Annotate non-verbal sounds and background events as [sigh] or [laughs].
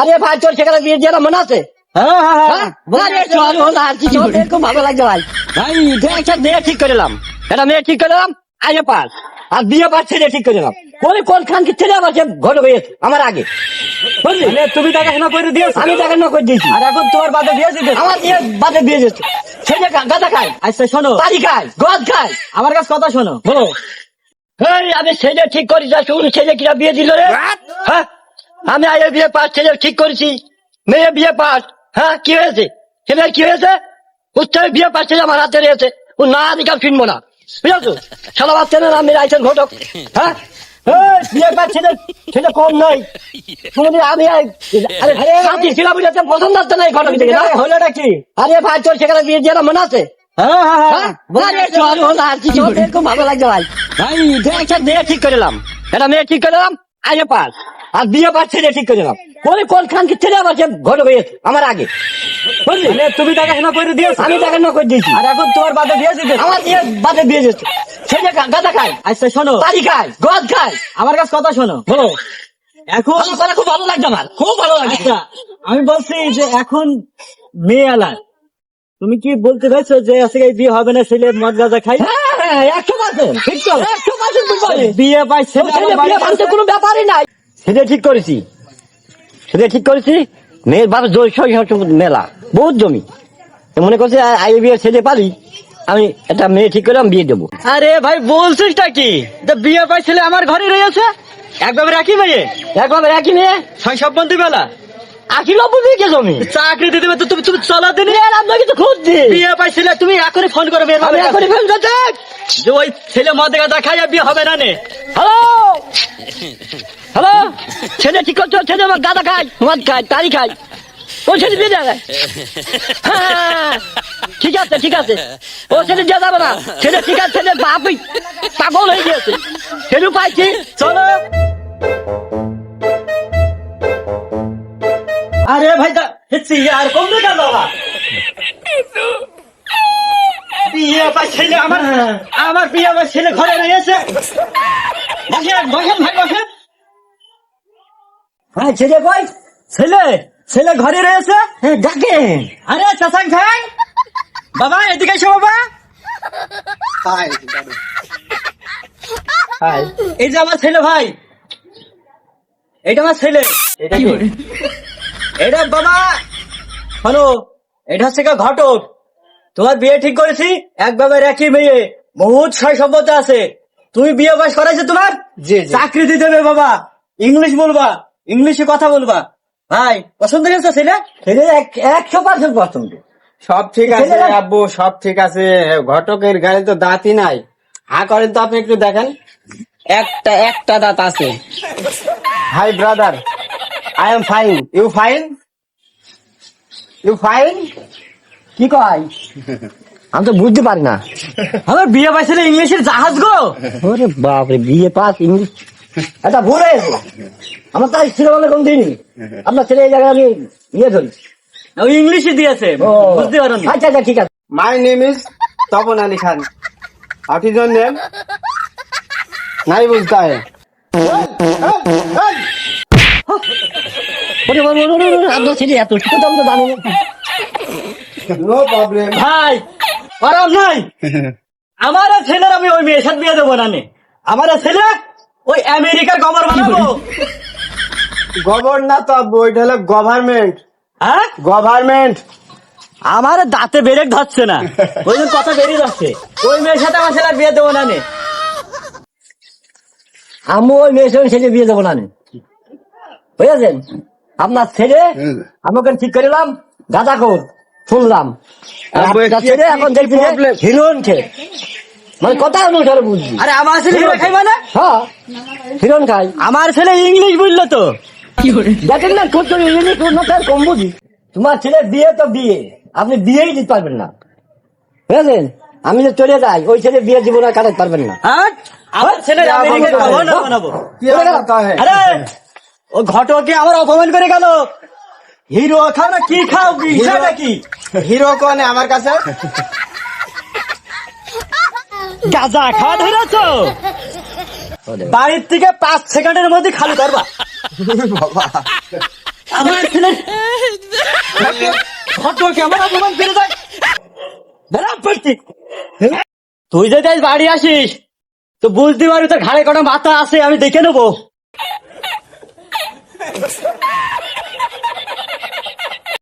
আরে ভাই তোর সেখানে বিয়ে দিয়ে মনে আছে? হ্যাঁ হ্যাঁ হ্যাঁ। আরে চল হল আর কি এরকম ভালো লাগছে ভাই। ভাই একটা মেয়ে ঠিক করে দিলাম একটা মেয়ে ঠিক করে দিলাম আগে পাস। আর বিয়ে পাস ছেলে ঠিক করে দিলাম কোন কোন খান কি ছেলে আমার আমার আগে। বুঝলি? তুমি দেখাশোনা করে দিয়েছ। আমি তাকে নকর দিয়েছি। আর এখন তোমার বাদে বিয়ে দিতে আমার দিয়ে বাদে বিয়ে ছেলে গাঁদা খায়। আচ্ছা শোনো। খায় গদ খায়। আমার কাছে কথা শোনো। বলো। আমি ছেলে ঠিক করি যা শুন ছেলে কিরা বিয়ে দিল রে। হ্যাঁ? আমি আগে বিয়ে পাস ছেলে ঠিক করেছি। মেয়ে বিয়ে পাস। হ্যাঁ কি হয়েছে? ছেলে কি হয়েছে? উচ্চারে বিয়ে পাস ছেলে আমার হাতে রয়েছে। ও না দিকাম শুনব না। বুঝেছ? সারা বাচ্চা না আমি আইসেন ঘটক। হ্যাঁ? বিয়ে পাস ছেলে ছেলে কম নাই। তুমি আমি আরে আমি বুঝেছে পছন্দ না এই ঘটক থেকে না? হলোটা কি? আরে ভাই তোর সেখানে বিয়ে দিয়ে মনে আছে? হ্যাঁ হ্যাঁ হ্যাঁ? আরে আর কি চল এরকম ভালো লাগছে ভাই। ঠিক করে দিলাম একটা মেয়ে ঠিক করে দিলাম আগে পাস। আর বিয়ে পাস ছেলে ঠিক করে দিলাম কোন কোন খান কি ছেলে আমার সে ঘরে হয়েছে আমার আগে। বুঝলি? মানে তুমি দেখাশোনা করে দিয়েছ আমি তাকে নকর দিয়েছি। আর এখন তোমার বাদে দিতে আমার দিয়ে বাদে বিয়ে দিচ্ছে ছেলে গাঁদা খায় আচ্ছা শোনো। তারি খায় গদ খায়। আমার কাছে কথা শোনো। বলো। এখন খুব ভালো লাগছে আমার। খুব ভালো লাগছে আচ্ছা। আমি বলছি যে এখন মেয়ে আলার তুমি কি বলতে চাইছো যে আজকে বিয়ে হবে না ছেলে মদ গাঁজা খাই হ্যাঁ হ্যাঁ একশো পার্সেন্ট। ঠিক তো? একশো পার্সেন্ট বিয়ে পাই ছেলে ছেলে বিয়ে বাড়িতে ভাঙতে কোনো ব্যাপারই নাই। সেটা ঠিক করেছি। সেটা ঠিক করেছি। মেয়ের শত মেলা বহুত জমি। মনে করছে আই বিয়ে ছেলে পারি আমি একটা মেয়ে ঠিক করলাম বিয়ে দেবো। আরে ভাই বলছিসটা কি? বিয়ে পাই ছেলে আমার ঘরে রয়েছে? একভাবে রাখি মেয়ে? একবার একই মেয়ে? ছয় সম্বন্ধী বেলা। আশি নব্বই বিঘে জমি? চাকরি দিতে তুমি তুমি চলা দিনি। মেয়ের আপনার কিছু খোঁজ দিই বিয়ে পাই ছেলে তুমি এখনই ফোন করো মেয়ের এখনই। ফেলতে চাই যে ওই ছেলে মদ আর বিয়ে হবে না নে? হ্যালো? হ্যালো? ছেলে ঠিক করছ? ছেলে আমার গাদা খায় মদ খায় তারি খায়। ও ছেলে দেয়? হ্যাঁ, ঠিক আছে ঠিক আছে। ও ছেলে দিয়ে যাবে না। ছেলে ঠিক আছে ছেলে বাপই পাগল হয়ে গিয়েছে। ছেলে পাইছি চলো। আরে ভাই দা আর কম দিকে বাবা বিয়ে পাই ছেলে আমার আমার বিয়ে আমার ছেলে ঘরে রয়েছে বসেন বসেন ভাই বসেন। হ্যাঁ ছেলে কই? ছেলে ছেলে ঘরে রয়েছে হ্যাঁ ডাকে আরে চাচাং ভাই। বাবা এদিকে এসো বাবা। হাই এই যে আমার ছেলে ভাই। এটা আমার ছেলে। এটা কি? এটা বাবা। হলো এটা হচ্ছে ঘটক। তোমার বিয়ে ঠিক করেছি? একভাবে একই মেয়ে। বহুত ছয় সম্পত্তি আছে। তুমি বিয়ে পাস করাইছো তোমার। চাকরি দিতে হবে বাবা। ইংলিশ বলবা। ইংলিশে কথা বলবা। ভাই পছন্দ হয়েছে ছেলে? ছেলে একশো পার্সেন্ট পছন্দ। সব ঠিক আছে আব্বু সব ঠিক আছে। ঘটকের গায়ে তো দাঁতই নাই। হা করেন তো আপনি একটু দেখেন। একটা একটা দাঁত আছে। Hi brother. I am fine. You fine? You fine? কি কয়? আমি তো বুঝতে পারি না। আমার বিয়ে পাইছে ইংলিশের জাহাজ গো? ওরে বাপরে বিয়ে পাস ইংলিশ। এটা ভুল হয়েছে আমার তাই ছিল বলে কোন দিন আপনার ছেলে এই জায়গায় আমি ইয়ে ধরি। ওই ইংলিশে দিয়েছে। বুঝতে পারেন আচ্ছা আচ্ছা ঠিক আছে। My name is Tapan Ali Khan. আপনি জোর নেম নাই বুঝতে হয়। আপনার ছেলে এত কিছু তো আমি জানি না। নো প্রবলেম ভাই খারাপ নাই। [laughs] আমার ছেলের আমি ওই মেয়ের সাথে বিয়ে দেবো না আমার ছেলে ওই আমেরিকার গভর বানাবো। গভর না তো আব্বু ওইটা হলো গভর্নমেন্ট হ্যাঁ? গভর্নমেন্ট আমার দাঁতে ব্রেক ধরছে না। [laughs] ওই জন্য কথা বেরিয়ে যাচ্ছে। ওই মেয়ের সাথে আমার ছেলে বিয়ে দেবো না নে। আমি ওই মেয়ের সঙ্গে ছেলে বিয়ে দেবো না নে। বুঝেছেন? আপনার ছেলে হ্যাঁ। আমি ওখানে ঠিক করিলাম গাঁদা খবর শুনলাম। এখন দেখছি হিরোইন খেয়ে মানে কথা অনুসারে বুঝছি আরে আমার ছেলে খাই মানে হ্যাঁ হিরোইন খাই। আমার ছেলে ইংলিশ বুঝলো তো। দেখেন না খুব ইংলিশ অন্য স্যার কম বুঝি। তোমার ছেলে বিয়ে তো বিয়ে আপনি বিয়েই দিতে পারবেন না। বুঝলেন আমি যে চলে যাই ওই ছেলে বিয়ে জীবন আর কাটাতে পারবেন না। আমার হ্যাঁ? ছেলে আরে ও ঘটকে আমার অপমান করে গেল। হিরো খাও না কি খাও কি হিসাবে কি? হিরো কোন আমার কাছে? গাঁজা খাওয়া ধরেছো? বাড়ির থেকে পাঁচ সেকেন্ডের মধ্যে খালি করবা। বাবা। আমার ছেলে অপমান দেয়। বেড়া পড়ছি। তুই যদি আজ বাড়ি আসিস তো বুঝতে পারবি তোর ঘাড়ে কটা মাথা আছে আমি দেখে নেব।